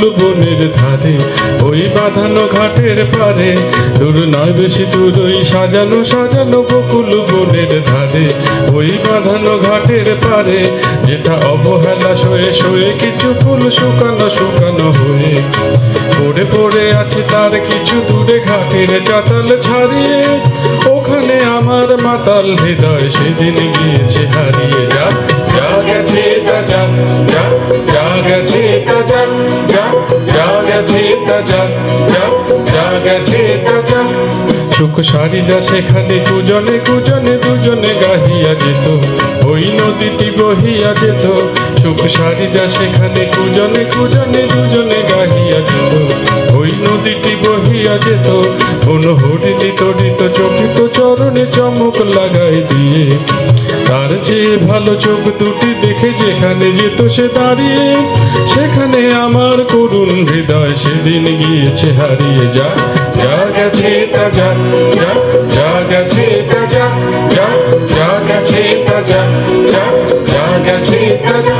বকুল বনের ধারে, ওই বাঁধানো ঘাটের পারে। দূর নয় বেশি দূর, ওই সাজানো সাজানো বকুল বনের ধারে। ওই বাঁধানো ঘাটের পারে, যেটা অবহেলা শোয়ে শোয়ে কিছু ফুল শুকানো শুকানো হয়ে। পড়ে পড়ে আছে তার কিছু দূরে ঘাটের চাতাল ছাড়িয়ে। ওখানে আমার মাতাল হৃদয় সেদিন গিয়েছে, হারিয়ে যা যা গেছে তা যা সুখ সারিদা সেখানে কুজনে কুজনে দুজনে গাহিয়া যেত। ওই নদীটি বহিয়া যেত। সুখ সারিদা সেখানে কুজনে কুজনে দুজনে গাহিয়া যেত। নদীটি বহিয়া যেত। কোন হরিণী তড়িত চকিত চরণে চমক লাগাই দিয়ে। তার চেয়ে ভালো চোখ দুটি দেখে যেখানে যেত সে দাঁড়িয়ে। সেখানে আমার করুণ হৃদয় সেদিন গিয়েছে হারিয়ে যা। যা গেছে তা যা যা যা গেছে তা যা যা যা গেছে তা যা যা যা গেছে তা যা।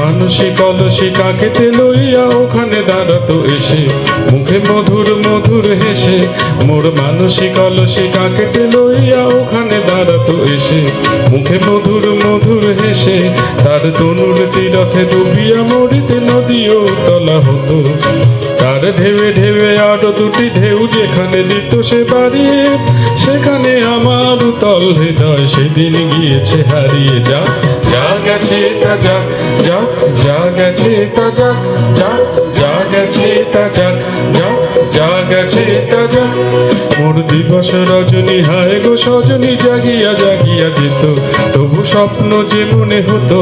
মানসিক অলসি কাকেতে লইয়া ওখানে দাঁড়াতো এসে। মুখে মধুর মধুর হেসে, মোর মানসিক অলসি কাকেতে লইয়া ওখানে দাঁড়াতো এসে। মুখে মধুর মধুর হেসে, তার তনুর তীরথে ডুবিয়া মরিতে নদীও তলা হতো। তার ঢেউে ঢেউে আরও দুটি ঢেউ যেখানে দিত সে বাড়িয়ে সেখানে আমার তল হৃদয় সেদিন গিয়েছে হারিয়ে যা। যা গেছে তা যাক যা যা গেছে তা যাক যা। হায় গো সজনী জাগিয়া জাগিয়া যেত, তবু স্বপ্ন যে মনে হতো,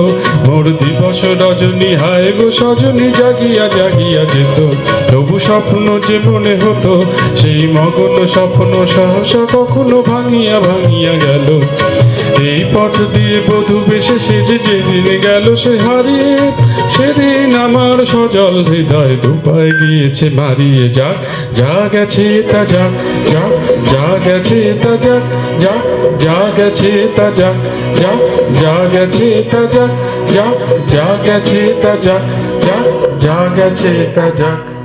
মোর দিবস রজনী হায় গো সজনী জাগিয়া জাগিয়া যেত, তবু স্বপ্ন যে মনে হতো, সেই মগন স্বপ্ন সহসা কখনো ভাঙিয়া ভাঙিয়া গেল। এই পথ দিয়ে বধু বেশে সেজে যেদিন গেল, সে হারিয়ে সেদিন আমার সজল হৃদয় দুপায় গিয়েছে, মারিয়ে যাক, যা গেছে তা যাক যা যা গেছে তা যাক যা যা গেছে তা যাক যা যা গেছে তা যাক যা যা গেছে তা যাক যা যা গেছে তা যাক।